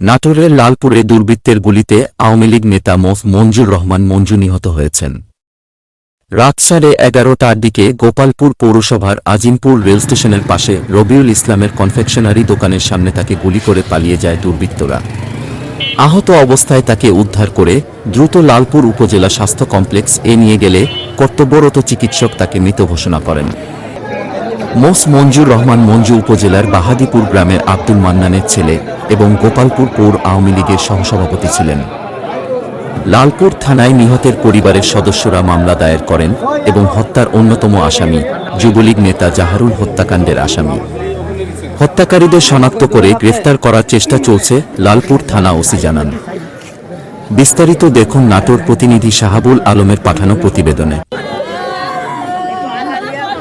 নাটোরের লালপুরে দুর্বৃত্তের গুলিতে আওয়ামী লীগ নেতা মোস মঞ্জুর রহমান মঞ্জু নিহত হয়েছেন। রাত সাড়ে এগারোটার দিকে গোপালপুর পৌরসভার আজিমপুর রেল স্টেশনের পাশে রবিউল ইসলামের কনফেকশনারি দোকানের সামনে তাকে গুলি করে পালিয়ে যায় দুর্বৃত্তরা। আহত অবস্থায় তাকে উদ্ধার করে দ্রুত লালপুর উপজেলা স্বাস্থ্য কমপ্লেক্স এ নিয়ে গেলে কর্তব্যরত চিকিৎসক তাকে মৃত ঘোষণা করেন। মোস মঞ্জুর রহমান মঞ্জু উপজেলার বাহাদিপুর গ্রামের আব্দুল মান্নানের ছেলে এবং গোপালপুর পৌর আওয়ামী লীগের সহসভাপতি ছিলেন। লালপুর থানায় নিহতের পরিবারের সদস্যরা মামলা দায়ের করেন এবং হত্যার অন্যতম আসামি যুবলীগ নেতা জাহারুল হত্যাকাণ্ডের আসামি। হত্যাকারীদের শনাক্ত করে গ্রেফতার করার চেষ্টা চলছে লালপুর থানা ওসি জানান। বিস্তারিত দেখুন নাটোর প্রতিনিধি শাহাবুল আলমের পাঠানো প্রতিবেদনে।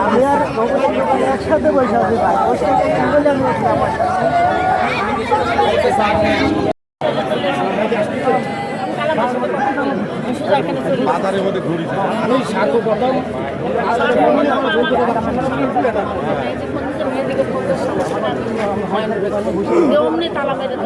আমি আর একসাথে বসে আছি ভাই ওর সাথে কি আমি উঠলাম আমার সাথে? না অমনি তালা মেরে